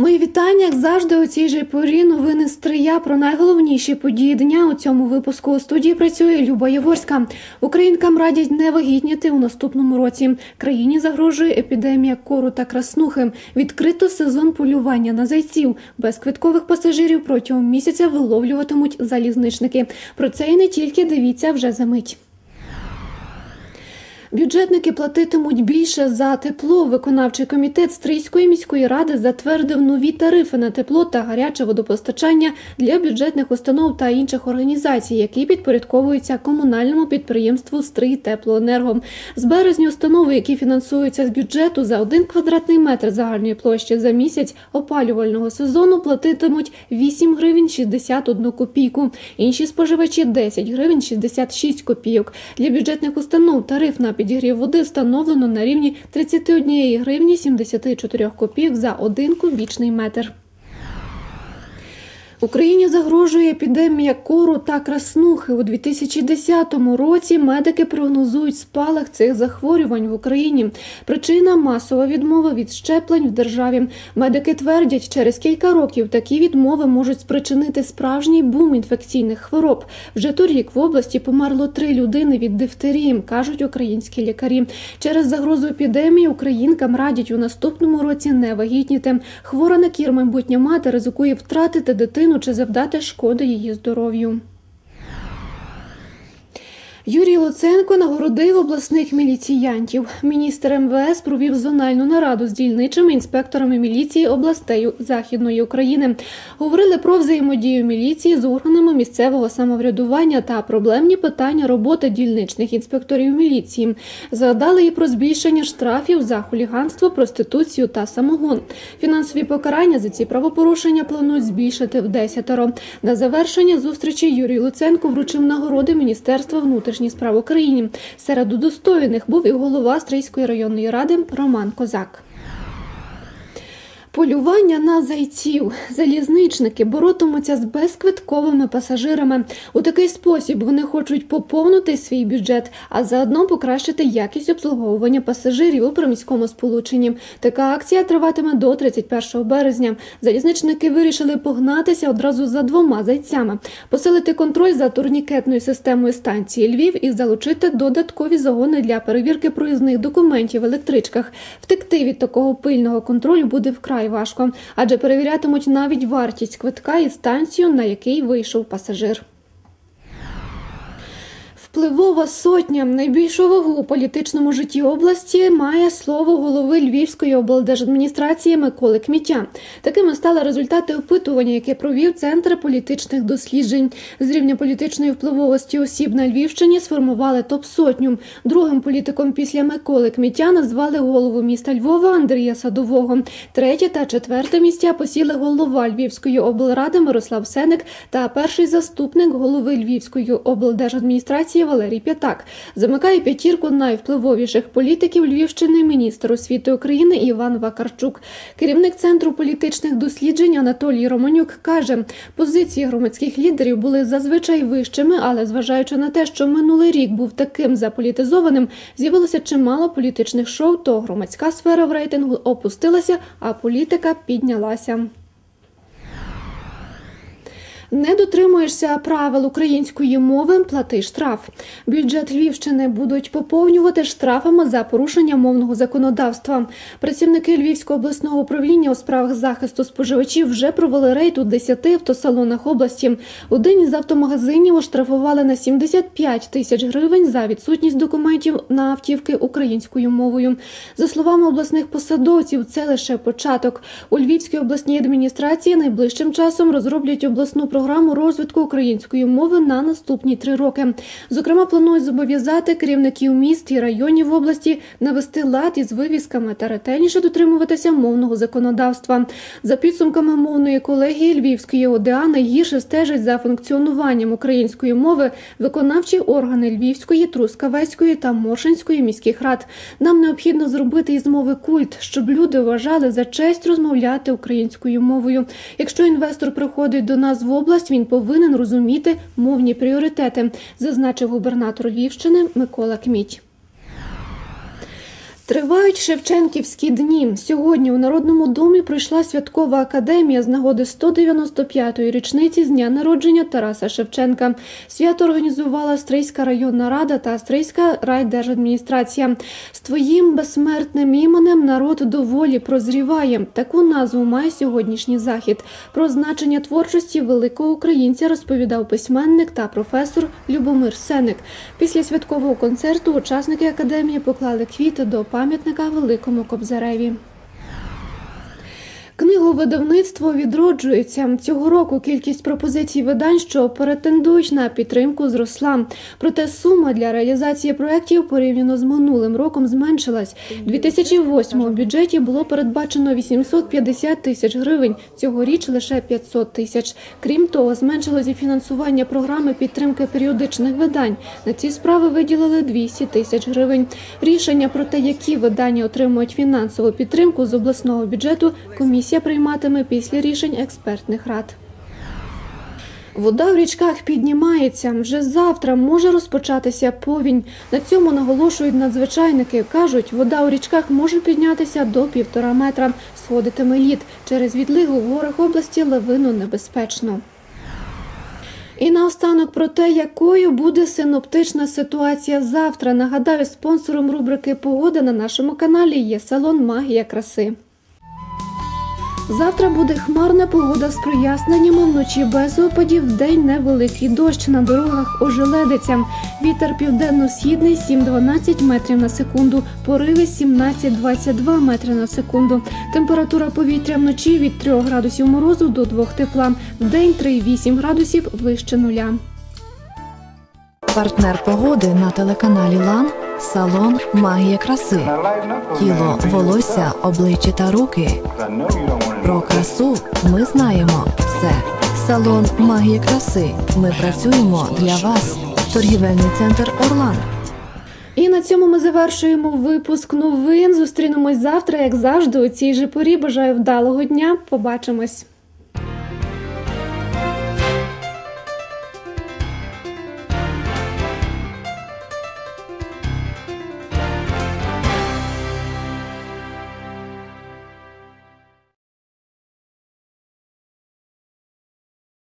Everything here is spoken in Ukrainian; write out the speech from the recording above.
Мої вітання, як завжди, у цій же порі новини Стрия про найголовніші події дня. У цьому випуску у студії працює Люба Яворська. Українкам радять не вагітніти у наступному році. Країні загрожує епідемія кору та краснухи. Відкрито сезон полювання на зайців. Без квиткових пасажирів протягом місяця виловлюватимуть залізничники. Про це і не тільки дивіться вже за мить. Бюджетники платитимуть більше за тепло. Виконавчий комітет Стрийської міської ради затвердив нові тарифи на тепло та гаряче водопостачання для бюджетних установ та інших організацій, які підпорядковуються комунальному підприємству Стрий Теплоенерго. З березня установи, які фінансуються з бюджету за один квадратний метр загальної площі за місяць опалювального сезону, платитимуть 8 гривень 61 копійку. Інші споживачі 10 гривень 66 копійок. Для бюджетних установ тариф на підігрів води встановлено на рівні 31 гривні 74 копійок за один кубічний метр. Україні загрожує епідемія кору та краснухи. У 2010 році медики прогнозують спалах цих захворювань в Україні. Причина масова відмова від щеплень в державі. Медики твердять, через кілька років такі відмови можуть спричинити справжній бум інфекційних хвороб. Вже торік в області померло три людини від дифтерії, кажуть українські лікарі. Через загрозу епідемії українкам радять у наступному році не вагітніти. Хвора на кір майбутня мати ризикує втратити дитину чи завдати шкоди її здоров'ю. Юрій Луценко нагородив обласних міліціянтів. Міністр МВС провів зональну нараду з дільничими інспекторами міліції областей Західної України. Говорили про взаємодію міліції з органами місцевого самоврядування та проблемні питання роботи дільничних інспекторів міліції. Згадали і про збільшення штрафів за хуліганство, проституцію та самогон. Фінансові покарання за ці правопорушення планують збільшити в десятеро. На завершення зустрічі Юрій Луценко вручив нагороди Міністерства внутрішніх внутрішніх справ України. Серед удостоєних був і голова Стрийської районної ради Роман Козак. Полювання на зайців. Залізничники боротимуться з безквитковими пасажирами. У такий спосіб вони хочуть поповнити свій бюджет, а заодно покращити якість обслуговування пасажирів у приміському сполученні. Така акція триватиме до 31 березня. Залізничники вирішили погнатися одразу за двома зайцями, посилити контроль за турнікетною системою станції Львів і залучити додаткові загони для перевірки проїзних документів в електричках. Втекти від такого пильного контролю буде вкрай важко, адже перевірятимуть навіть вартість квитка і станцію, на який вийшов пасажир. Впливова сотня найбільшу вагу у політичному житті області має слово голови Львівської облдержадміністрації Миколи Кміття. Такими стали результати опитування, яке провів центр політичних досліджень. З рівня політичної впливовості осіб на Львівщині сформували топ сотню. Другим політиком після Миколи Кміття назвали голову міста Львова Андрія Садового. Третє та четверте місця посіли голова Львівської облради Мирослав Сеник та перший заступник голови Львівської облдержадміністрації. Валерій П'ятак. Замикає п'ятірку найвпливовіших політиків Львівщини, міністр освіти України Іван Вакарчук. Керівник центру політичних досліджень Анатолій Романюк каже, позиції громадських лідерів були зазвичай вищими, але зважаючи на те, що минулий рік був таким заполітизованим, з'явилося чимало політичних шоу. То громадська сфера в рейтингу опустилася, а політика піднялася. Не дотримуєшся правил української мови, плати штраф. Бюджет Львівщини будуть поповнювати штрафами за порушення мовного законодавства. Працівники Львівського обласного управління у справах захисту споживачів вже провели рейд у 10 автосалонах області. У день з автомагазинів оштрафували на 75 тисяч гривень за відсутність документів на автівки українською мовою. За словами обласних посадовців, це лише початок. У Львівській обласній адміністрації найближчим часом розроблять обласну програму розвитку української мови на наступні три роки. Зокрема, планують зобов'язати керівників міст і районів області навести лад із вивісками та ретельніше дотримуватися мовного законодавства. За підсумками мовної колегії Львівської ОДА найгірше стежать за функціонуванням української мови виконавчі органи Львівської, Трускавецької та Моршинської міських рад. Нам необхідно зробити із мови культ, щоб люди вважали за честь розмовляти українською мовою. Якщо інвестор приходить до нас в область, область він повинен розуміти мовні пріоритети, зазначив губернатор Львівщини Микола Кміть. Тривають Шевченківські дні. Сьогодні у Народному домі пройшла святкова академія з нагоди 195-ї річниці з дня народження Тараса Шевченка. Свято організувала Стрийська районна рада та Стрийська райдержадміністрація. З твоїм безсмертним іменем народ доволі прозріває. Таку назву має сьогоднішній захід. Про значення творчості великого українця розповідав письменник та професор Любомир Сеник. Після святкового концерту учасники академії поклали квіти до пам'ятника Великому Кобзареві. Книговидавництво відроджується цього року. Кількість пропозицій видань, що претендують на підтримку, зросла. Проте сума для реалізації проєктів порівняно з минулим роком зменшилась. У 2008 у бюджеті було передбачено 850 тисяч гривень. Цьогоріч лише 500 тисяч. Крім того, зменшилось і фінансування програми підтримки періодичних видань. На ці справи виділили 200 тисяч гривень. Рішення про те, які видання отримують фінансову підтримку з обласного бюджету, комісія прийматиме після рішень експертних рад. Вода в річках піднімається. Вже завтра може розпочатися повінь. На цьому наголошують надзвичайники. Кажуть, вода у річках може піднятися до півтора метра. Сходитиме лід. Через відлигу в горах області лавину небезпечно. І наостанок про те, якою буде синоптична ситуація завтра. Нагадаю, спонсором рубрики Погода на нашому каналі є салон Магія краси. Завтра буде хмарна погода з проясненнями вночі без опадів, вдень невеликий дощ на дорогах ожеледиться. Вітер південно-східний 7-12 метрів на секунду, пориви 17-22 метри на секунду. Температура повітря вночі від 3 градусів морозу до 2 тепла, вдень 3-8 градусів вище нуля. Партнер погоди на телеканалі Лан салон Магія краси. Тіло, волосся, обличчя та руки. Про красу ми знаємо все. Салон Магія краси. Ми працюємо для вас. Торгівельний центр Орлан. І на цьому ми завершуємо випуск новин. Зустрінемось завтра, як завжди, у цій же порі. Бажаю вдалого дня. Побачимось.